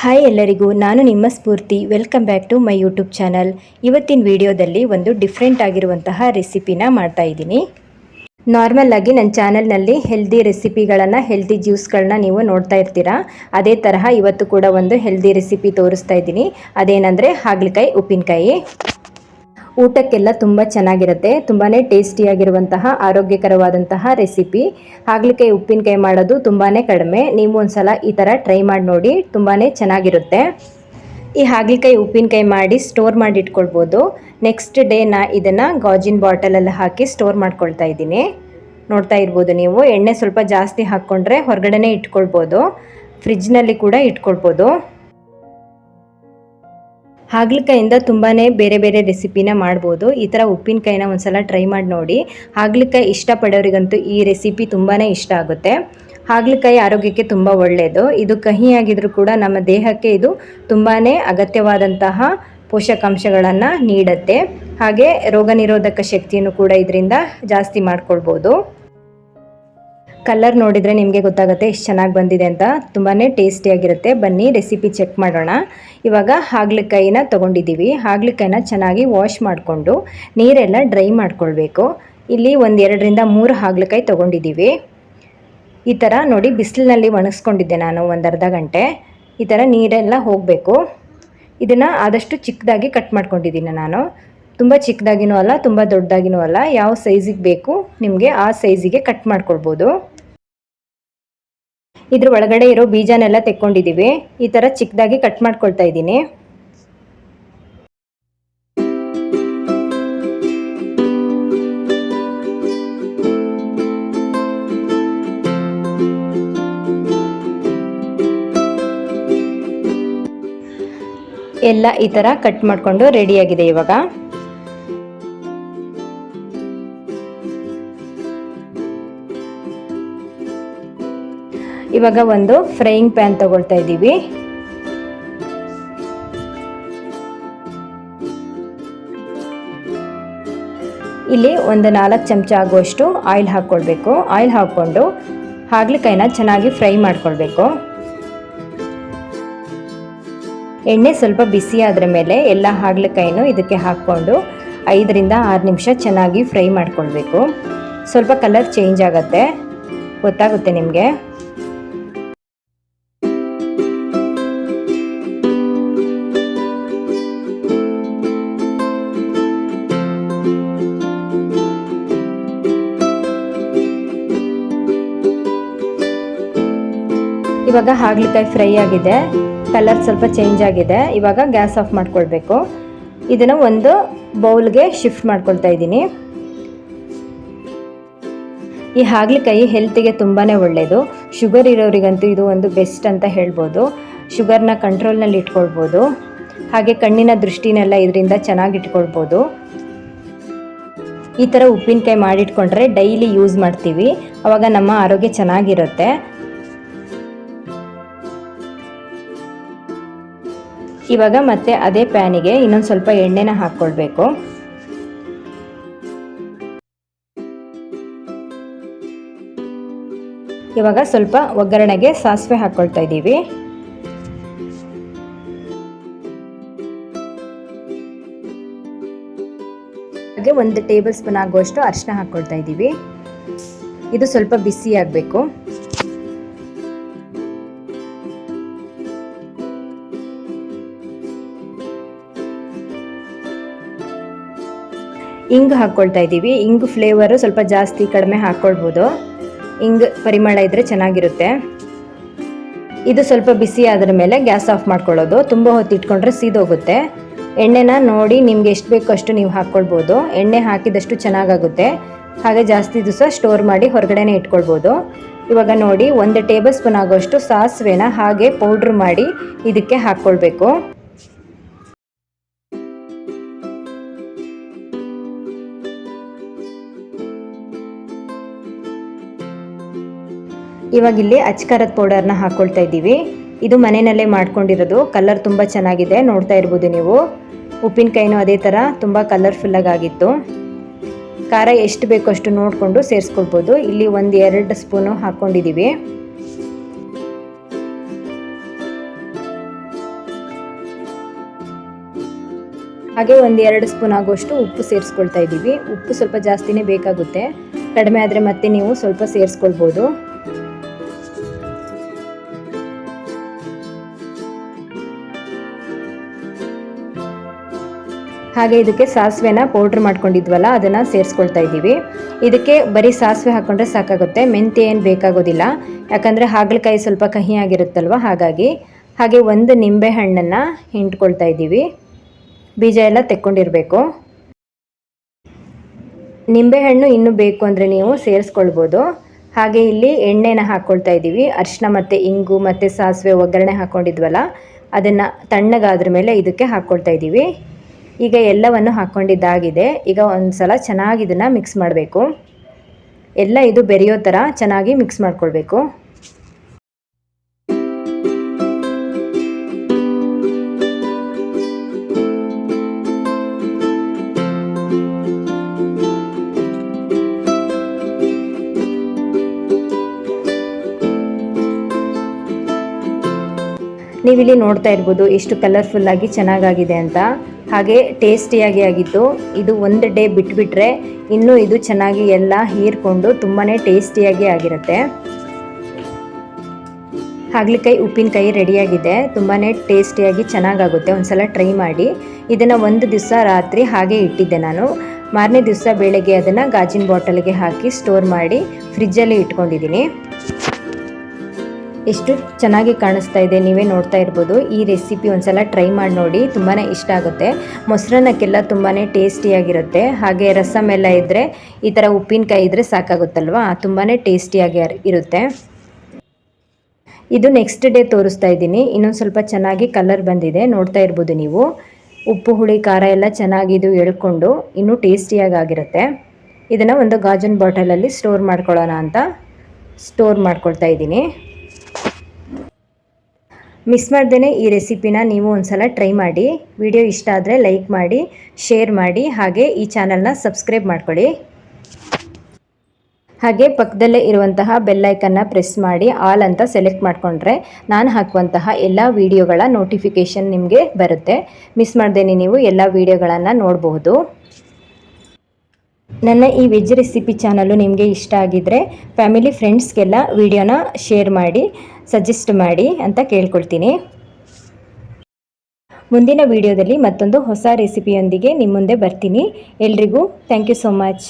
Hi ಎಲ್ಲರಿಗೂ, ನಾನು ನಿಮ್ಮ Spoorthi. Welcome back to my YouTube channel. ಇವತ್ತಿನ ವಿಡಿಯೋದಲ್ಲಿ ಒಂದು ಡಿಫ್ರೆಂಟ್ ಆಗಿರುವಂತಹ ರೆಸಿಪಿನ ಮಾಡ್ತಾ ಇದ್ದೀನಿ. ನಾರ್ಮಲ್ ಆಗಿ ನನ್ನ ಚಾನಲ್ನಲ್ಲಿ ಹೆಲ್ದಿ ರೆಸಿಪಿಗಳನ್ನು, ಹೆಲ್ದಿ ಜ್ಯೂಸ್ಗಳನ್ನ ನೀವು ನೋಡ್ತಾ ಇರ್ತೀರಾ? ಅದೇ ತರಹ ಇವತ್ತು ಕೂಡ ಒಂದು ಹೆಲ್ದಿ ರೆಸಿಪಿ ತೋರಿಸ್ತಾ ಇದ್ದೀನಿ. ಅದೇನೆಂದರೆ ಹಾಗಲಕಾಯಿ, ಉಪ್ಪಿನಕಾಯಿ. ಊಟಕ್ಕೆಲ್ಲ ತುಂಬ ಚೆನ್ನಾಗಿರುತ್ತೆ. ತುಂಬಾ ಟೇಸ್ಟಿಯಾಗಿರುವಂತಹ, ಆರೋಗ್ಯಕರವಾದಂತಹ ರೆಸಿಪಿ. ಹಾಗಲಕಾಯಿ ಉಪ್ಪಿನಕಾಯಿ ಮಾಡೋದು ತುಂಬಾ ಕಡಿಮೆ. ನೀವು ಒಂದ್ಸಲ ಈ ಥರ ಟ್ರೈ ಮಾಡಿ ನೋಡಿ ತುಂಬಾ ಚೆನ್ನಾಗಿರುತ್ತೆ. ಈ ಹಾಗಲಕಾಯಿ ಉಪ್ಪಿನಕಾಯಿ ಮಾಡಿ ಸ್ಟೋರ್ ಮಾಡಿ ಇಟ್ಕೊಳ್ಬೋದು ನೆಕ್ಸ್ಟ್ ಡೇ ನಾ ಇದನ್ನು ಗಾಜಿನ ಬಾಟಲಲ್ಲಿ ಹಾಕಿ ಸ್ಟೋರ್ ಮಾಡ್ಕೊಳ್ತಾ ಇದ್ದೀನಿ. ನೋಡ್ತಾ ಇರ್ಬೋದು ನೀವು. ಎಣ್ಣೆ ಸ್ವಲ್ಪ ಜಾಸ್ತಿ ಹಾಕ್ಕೊಂಡ್ರೆ ಹೊರಗಡೆನೇ ಇಟ್ಕೊಳ್ಬೋದು. ಫ್ರಿಜ್ನಲ್ಲಿ ಕೂಡ ಇಟ್ಕೊಳ್ಬೋದು. ಹಾಗಲಕಾಯಿಂದ ತುಂಬಾ ಬೇರೆ ಬೇರೆ ರೆಸಿಪಿನ ಮಾಡ್ಬೋದು. ಈ ಥರ ಉಪ್ಪಿನಕಾಯಿನ ಒಂದ್ಸಲ ಟ್ರೈ ಮಾಡಿ ನೋಡಿ. ಹಾಗಲಕಾಯಿ ಇಷ್ಟಪಡೋರಿಗಂತೂ ಈ ರೆಸಿಪಿ ತುಂಬಾ ಇಷ್ಟ ಆಗುತ್ತೆ. ಹಾಗಲಕಾಯಿ ಆರೋಗ್ಯಕ್ಕೆ ತುಂಬ ಒಳ್ಳೆಯದು ಇದು ಕಹಿಯಾಗಿದ್ರೂ ಕೂಡ ನಮ್ಮ ದೇಹಕ್ಕೆ ಇದು ತುಂಬಾ ಅಗತ್ಯವಾದಂತಹ ಪೋಷಕಾಂಶಗಳನ್ನು ನೀಡುತ್ತೆ. ಹಾಗೆ ರೋಗ ನಿರೋಧಕ ಶಕ್ತಿಯನ್ನು ಕೂಡ ಇದರಿಂದ ಜಾಸ್ತಿ ಮಾಡ್ಕೊಳ್ಬೋದು. ಕಲರ್ ನೋಡಿದರೆ ನಿಮಗೆ ಗೊತ್ತಾಗುತ್ತೆ ಎಷ್ಟು ಚೆನ್ನಾಗಿ ಬಂದಿದೆ ಅಂತ. ತುಂಬಾ ಟೇಸ್ಟಿಯಾಗಿರುತ್ತೆ ಬನ್ನಿ ರೆಸಿಪಿ ಚೆಕ್ ಮಾಡೋಣ. ಇವಾಗ ಹಾಗಲಕಾಯಿನ ತೊಗೊಂಡಿದ್ದೀವಿ. ಹಾಗಲಕಾಯಿನ ಚೆನ್ನಾಗಿ ವಾಶ್ ಮಾಡಿಕೊಂಡು ನೀರೆಲ್ಲ ಡ್ರೈ ಮಾಡ್ಕೊಳ್ಬೇಕು. ಇಲ್ಲಿ ಒಂದು ಎರಡರಿಂದ ಮೂರು ಹಾಗಲಕಾಯಿ ತೊಗೊಂಡಿದ್ದೀವಿ. ಈ ಥರ ನೋಡಿ ಬಿಸಿಲಿನಲ್ಲಿ ಒಣಗಿಸ್ಕೊಂಡಿದ್ದೆ ನಾನು ಒಂದು ಗಂಟೆ. ಈ ಥರ ನೀರೆಲ್ಲ ಹೋಗಬೇಕು. ಇದನ್ನು ಆದಷ್ಟು ಚಿಕ್ಕದಾಗಿ ಕಟ್ ಮಾಡ್ಕೊಂಡಿದ್ದೀನಿ ನಾನು. ತುಂಬ ಚಿಕ್ಕದಾಗಿನೂ ಅಲ್ಲ, ತುಂಬ ದೊಡ್ಡದಾಗಿನೂ ಅಲ್ಲ, ಯಾವ ಸೈಜಿಗೆ ಬೇಕು ನಿಮಗೆ ಆ ಸೈಜಿಗೆ ಕಟ್ ಮಾಡ್ಕೊಳ್ಬೋದು. ಇದ್ರ ಒಳಗಡೆ ಇರೋ ಬೀಜನೆಲ್ಲ ತೆಕ್ಕೊಂಡಿದ್ದೀವಿ ಈ ಥರ ಚಿಕ್ಕದಾಗಿ ಕಟ್ ಮಾಡ್ಕೊಳ್ತಾ ಇದ್ದೀನಿ. ಎಲ್ಲ ಈ ಥರ ಕಟ್ ಮಾಡಿಕೊಂಡು ರೆಡಿಯಾಗಿದೆ ಇವಾಗ. ಇವಾಗ ಒಂದು ಫ್ರೈಯಿಂಗ್ ಪ್ಯಾನ್ ತಗೊಳ್ತಾ ಇದ್ದೀವಿ. ಇಲ್ಲಿ ಒಂದು ನಾಲ್ಕು ಚಮಚ ಆಗುವಷ್ಟು ಆಯಿಲ್ ಹಾಕ್ಕೊಳ್ಬೇಕು. ಆಯಿಲ್ ಹಾಕ್ಕೊಂಡು ಹಾಗಲಕಾಯಿನ ಚೆನ್ನಾಗಿ ಫ್ರೈ ಮಾಡ್ಕೊಳ್ಬೇಕು. ಎಣ್ಣೆ ಸ್ವಲ್ಪ ಬಿಸಿ ಆದ್ರ ಮೇಲೆ ಎಲ್ಲ ಹಾಗಲಕಾಯಿನೂ ಇದಕ್ಕೆ ಹಾಕ್ಕೊಂಡು ಐದರಿಂದ ಆರು ನಿಮಿಷ ಚೆನ್ನಾಗಿ ಫ್ರೈ ಮಾಡ್ಕೊಳ್ಬೇಕು. ಸ್ವಲ್ಪ ಕಲರ್ ಚೇಂಜ್ ಆಗುತ್ತೆ. ಗೊತ್ತಾಗುತ್ತೆ ನಿಮಗೆ? ಇವಾಗ ಹಾಗಲಕಾಯಿ ಫ್ರೈ ಆಗಿದೆ. ಕಲರ್ ಸ್ವಲ್ಪ ಚೇಂಜ್ ಆಗಿದೆ. ಇವಾಗ ಗ್ಯಾಸ್ ಆಫ್ ಮಾಡ್ಕೊಳ್ಬೇಕು. ಇದನ್ನು ಒಂದು ಬೌಲ್ಗೆ ಶಿಫ್ಟ್ ಮಾಡ್ಕೊಳ್ತಾ ಇದ್ದೀನಿ. ಈ ಹಾಗಲಕಾಯಿ ಹೆಲ್ತಿಗೆ ತುಂಬಾ ಒಳ್ಳೆಯದು ಶುಗರ್ ಇರೋರಿಗಂತೂ ಇದು ಒಂದು ಬೆಸ್ಟ್ ಅಂತ ಹೇಳ್ಬೋದು. ಶುಗರ್ನ ಕಂಟ್ರೋಲ್ನಲ್ಲಿ ಇಟ್ಕೊಳ್ಬೋದು. ಹಾಗೆ ಕಣ್ಣಿನ ದೃಷ್ಟಿನೆಲ್ಲ ಇದರಿಂದ ಚೆನ್ನಾಗಿ ಇಟ್ಕೊಳ್ಬೋದು. ಈ ಥರ ಉಪ್ಪಿನಕಾಯಿ ಮಾಡಿಟ್ಕೊಂಡ್ರೆ ಡೈಲಿ ಯೂಸ್ ಮಾಡ್ತೀವಿ. ಅವಾಗ ನಮ್ಮ ಆರೋಗ್ಯ ಚೆನ್ನಾಗಿರುತ್ತೆ. ಇವಾಗ ಮತ್ತೆ ಅದೇ ಪ್ಯಾನಿಗೆ ಇನ್ನೊಂದು ಸ್ವಲ್ಪ ಎಣ್ಣೆನ ಹಾಕ್ಕೊಳ್ಬೇಕು ಇವಾಗ ಸ್ವಲ್ಪ ಒಗ್ಗರಣೆಗೆ ಸಾಸಿವೆ ಹಾಕ್ಕೊಳ್ತಾ ಇದ್ದೀವಿ. ಹಾಗೆ ಒಂದು ಟೇಬಲ್ ಸ್ಪೂನ್ ಆಗುವಷ್ಟು ಅರಿಶಿನ ಹಾಕ್ಕೊಳ್ತಾ ಇದ್ದೀವಿ. ಇದು ಸ್ವಲ್ಪ ಬಿಸಿ ಆಗಬೇಕು. ಇಂಗು ಹಾಕ್ಕೊಳ್ತಾ ಇದ್ದೀವಿ. ಇಂಗ್ ಫ್ಲೇವರು ಸ್ವಲ್ಪ ಜಾಸ್ತಿ ಕಡಿಮೆ ಹಾಕ್ಕೊಳ್ಬೋದು ಇಂಗ್ ಪರಿಮಳ ಇದ್ದರೆ ಚೆನ್ನಾಗಿರುತ್ತೆ. ಇದು ಸ್ವಲ್ಪ ಬಿಸಿ ಆದ್ರ ಮೇಲೆ ಗ್ಯಾಸ್ ಆಫ್ ಮಾಡ್ಕೊಳ್ಳೋದು. ತುಂಬ ಹೊತ್ತು ಇಟ್ಕೊಂಡ್ರೆ ಸೀದೋಗುತ್ತೆ. ಎಣ್ಣೆನ ನೋಡಿ ನಿಮ್ಗೆ ಎಷ್ಟು ಬೇಕೋ ಅಷ್ಟು ನೀವು ಹಾಕ್ಕೊಳ್ಬೋದು ಎಣ್ಣೆ ಹಾಕಿದಷ್ಟು ಚೆನ್ನಾಗಾಗುತ್ತೆ. ಹಾಗೆ ಜಾಸ್ತಿ ದಿವಸ ಸ್ಟೋರ್ ಮಾಡಿ ಹೊರಗಡೆನೇ ಇಟ್ಕೊಳ್ಬೋದು. ಇವಾಗ ನೋಡಿ, ಒಂದು ಟೇಬಲ್ ಸ್ಪೂನ್ ಆಗೋಷ್ಟು ಸಾಸಿವೆನ ಹಾಗೆ ಪೌಡ್ರ್ ಮಾಡಿ ಇದಕ್ಕೆ ಹಾಕ್ಕೊಳ್ಬೇಕು ಇವಾಗ ಇಲ್ಲಿ ಅಚ್ಕರದ ಪೌಡರ್ನ ಹಾಕ್ಕೊಳ್ತಾ ಇದ್ದೀವಿ. ಇದು ಮನೆಯಲ್ಲೇ ಮಾಡ್ಕೊಂಡಿರೋದು. ಕಲರ್ ತುಂಬ ಚೆನ್ನಾಗಿದೆ. ನೋಡ್ತಾ ಇರ್ಬೋದು ನೀವು. ಉಪ್ಪಿನಕಾಯಿನೂ ಅದೇ ಥರ ತುಂಬ ಕಲರ್ಫುಲ್ಲಾಗಿ ಆಗಿತ್ತು. ಖಾರ ಎಷ್ಟು ಬೇಕೋ ಅಷ್ಟು ನೋಡಿಕೊಂಡು ಸೇರಿಸ್ಕೊಳ್ಬೋದು. ಇಲ್ಲಿ ಒಂದು ಎರಡು ಸ್ಪೂನು ಹಾಕ್ಕೊಂಡಿದ್ದೀವಿ ಹಾಗೆ ಒಂದು ಎರಡು ಸ್ಪೂನ್ ಆಗುವಷ್ಟು ಉಪ್ಪು ಸೇರಿಸ್ಕೊಳ್ತಾ ಇದ್ದೀವಿ. ಉಪ್ಪು ಸ್ವಲ್ಪ ಜಾಸ್ತಿನೇ ಬೇಕಾಗುತ್ತೆ. ಕಡಿಮೆ ಆದರೆ ಮತ್ತೆ ನೀವು ಸ್ವಲ್ಪ ಸೇರಿಸ್ಕೊಳ್ಬೋದು. ಹಾಗೆ ಇದಕ್ಕೆ ಸಾಸಿವೆನ ಪೌಡ್ರ್ ಮಾಡ್ಕೊಂಡಿದ್ವಲ್ಲ, ಅದನ್ನು ಸೇರಿಸ್ಕೊಳ್ತಾ ಇದ್ದೀವಿ. ಇದಕ್ಕೆ ಬರೀ ಸಾಸಿವೆ ಹಾಕ್ಕೊಂಡ್ರೆ ಸಾಕಾಗುತ್ತೆ. ಮೆಂತ್ಯ ಏನು ಬೇಕಾಗೋದಿಲ್ಲ. ಯಾಕಂದರೆ ಹಾಗಲಕಾಯಿ ಸ್ವಲ್ಪ ಕಹಿ ಆಗಿರುತ್ತಲ್ವ, ಹಾಗಾಗಿ. ಹಾಗೆ ಒಂದು ನಿಂಬೆ ಹಣ್ಣನ್ನು ಹಿಂಡ್ಕೊಳ್ತಾ ಇದ್ದೀವಿ. ಬೀಜ ಎಲ್ಲ ತೆಕ್ಕೊಂಡಿರಬೇಕು. ನಿಂಬೆಹಣ್ಣು ಇನ್ನೂ ಬೇಕು ಅಂದರೆ ನೀವು ಸೇರಿಸ್ಕೊಳ್ಬೋದು. ಹಾಗೆ ಇಲ್ಲಿ ಎಣ್ಣೆನ ಹಾಕ್ಕೊಳ್ತಾ ಇದ್ದೀವಿ. ಅರಿಶಿನ ಮತ್ತು ಇಂಗು ಮತ್ತು ಸಾಸಿವೆ ಒಗ್ಗರಣೆ ಹಾಕ್ಕೊಂಡಿದ್ವಲ್ಲ ಅದನ್ನು ತಣ್ಣಗಾದ್ರ ಮೇಲೆ ಇದಕ್ಕೆ ಹಾಕ್ಕೊಳ್ತಾ ಇದ್ದೀವಿ. ಈಗ ಎಲ್ಲವನ್ನು ಹಾಕ್ಕೊಂಡಿದ್ದಾಗಿದೆ ಈಗ ಒಂದು ಸಲ ಚೆನ್ನಾಗಿ ಇದನ್ನು ಮಿಕ್ಸ್ ಮಾಡಬೇಕು. ಎಲ್ಲ ಇದು ಬೆರೆಯೋ ಥರ ಚೆನ್ನಾಗಿ ಮಿಕ್ಸ್ ಮಾಡ್ಕೊಳ್ಬೇಕು. ನೀವಿಲ್ಲಿ ನೋಡ್ತಾ ಇರ್ಬೋದು ಎಷ್ಟು ಕಲರ್ಫುಲ್ಲಾಗಿ ಚೆನ್ನಾಗಾಗಿದೆ ಅಂತ. ಹಾಗೆ ಟೇಸ್ಟಿಯಾಗಿ ಆಗಿತ್ತು ಇದು ಒಂದು ಡೇ ಬಿಟ್ಬಿಟ್ರೆ ಇನ್ನೂ ಇದು ಚೆನ್ನಾಗಿ ಎಲ್ಲ ಹೀರ್ಕೊಂಡು ತುಂಬಾ ಟೇಸ್ಟಿಯಾಗಿ ಆಗಿರುತ್ತೆ. ಹಾಗಲಕಾಯಿ ಉಪ್ಪಿನಕಾಯಿ ರೆಡಿಯಾಗಿದೆ ತುಂಬಾ ಟೇಸ್ಟಿಯಾಗಿ ಚೆನ್ನಾಗಾಗುತ್ತೆ. ಒಂದ್ಸಲ ಟ್ರೈ ಮಾಡಿ. ಇದನ್ನು ಒಂದು ದಿವಸ ರಾತ್ರಿ ಹಾಗೆ ಇಟ್ಟಿದ್ದೆ ನಾನು. ಮಾರನೇ ದಿವಸ ಬೆಳಗ್ಗೆ ಅದನ್ನು ಗಾಜಿನ ಬಾಟಲ್ಗೆ ಹಾಕಿ ಸ್ಟೋರ್ ಮಾಡಿ ಫ್ರಿಜ್ಜಲ್ಲಿ ಇಟ್ಕೊಂಡಿದ್ದೀನಿ. ಎಷ್ಟು ಚೆನ್ನಾಗಿ ಕಾಣಿಸ್ತಾ ಇದೆ, ನೀವೇ ನೋಡ್ತಾ ಇರ್ಬೋದು. ಈ ರೆಸಿಪಿ ಒಂದ್ಸಲ ಟ್ರೈ ಮಾಡಿ ನೋಡಿ ತುಂಬಾ ಇಷ್ಟ ಆಗುತ್ತೆ. ಮೊಸರನ್ನಕ್ಕೆಲ್ಲ ತುಂಬಾ ಟೇಸ್ಟಿಯಾಗಿರುತ್ತೆ ಹಾಗೆ ರಸಮ್ ಎಲ್ಲ ಇದ್ದರೆ ಈ ಥರ ಉಪ್ಪಿನಕಾಯಿ ಇದ್ದರೆ ಸಾಕಾಗುತ್ತಲ್ವಾ? ತುಂಬಾ ಟೇಸ್ಟಿಯಾಗಿ ಇರುತ್ತೆ. ಇದು ನೆಕ್ಸ್ಟ್ ಡೇ ತೋರಿಸ್ತಾ ಇದ್ದೀನಿ. ಇನ್ನೊಂದು ಸ್ವಲ್ಪ ಚೆನ್ನಾಗಿ ಕಲರ್ ಬಂದಿದೆ. ನೋಡ್ತಾ ಇರ್ಬೋದು ನೀವು. ಉಪ್ಪು, ಹುಳಿ, ಖಾರ ಎಲ್ಲ ಚೆನ್ನಾಗಿ ಇದು ಎಳ್ಕೊಂಡು, ಇನ್ನೂ ಟೇಸ್ಟಿಯಾಗಿ ಆಗಿರುತ್ತೆ. ಇದನ್ನು ಒಂದು ಗಾಜನ್ ಬಾಟಲಲ್ಲಿ ಸ್ಟೋರ್ ಮಾಡ್ಕೊಳ್ಳೋಣ ಅಂತ ಸ್ಟೋರ್ ಮಾಡ್ಕೊಳ್ತಾ ಇದ್ದೀನಿ. ಮಿಸ್ ಮಾಡ್ದೇ ಈ ರೆಸಿಪಿನ ನೀವು ಒಂದ್ಸಲ ಟ್ರೈ ಮಾಡಿ. ವಿಡಿಯೋ ಇಷ್ಟ ಆದರೆ ಲೈಕ್ ಮಾಡಿ ಶೇರ್ ಮಾಡಿ, ಹಾಗೆ ಈ ಚಾನಲ್ನ ಸಬ್ಸ್ಕ್ರೈಬ್ ಮಾಡ್ಕೊಳ್ಳಿ ಹಾಗೆ ಪಕ್ಕದಲ್ಲೇ ಇರುವಂತಹ ಬೆಲ್ಲೈಕನ್ನ ಪ್ರೆಸ್ ಮಾಡಿ ಆಲ್ ಅಂತ ಸೆಲೆಕ್ಟ್ ಮಾಡಿಕೊಂಡ್ರೆ ನಾನು ಹಾಕುವಂತಹ ಎಲ್ಲ ವಿಡಿಯೋಗಳ ನೋಟಿಫಿಕೇಷನ್ ನಿಮಗೆ ಬರುತ್ತೆ. ಮಿಸ್ ಮಾಡ್ದೇ ನೀವು ಎಲ್ಲ ವಿಡಿಯೋಗಳನ್ನು ನೋಡಬಹುದು. ನನ್ನ ಈ ವೆಜ್ ರೆಸಿಪಿ ಚಾನಲು ನಿಮಗೆ ಇಷ್ಟ ಆಗಿದ್ದರೆ ಫ್ಯಾಮಿಲಿ ಫ್ರೆಂಡ್ಸ್ಗೆಲ್ಲ ವಿಡಿಯೋನ ಶೇರ್ ಮಾಡಿ, ಸಜೆಸ್ಟ್ ಮಾಡಿ ಅಂತ ಕೇಳ್ಕೊಳ್ತೀನಿ. ಮುಂದಿನ ವಿಡಿಯೋದಲ್ಲಿ ಮತ್ತೊಂದು ಹೊಸ ರೆಸಿಪಿಯೊಂದಿಗೆ ನಿಮ್ಮ ಮುಂದೆ ಬರ್ತೀನಿ. ಎಲ್ರಿಗೂ ಥ್ಯಾಂಕ್ ಯು ಸೋ ಮಚ್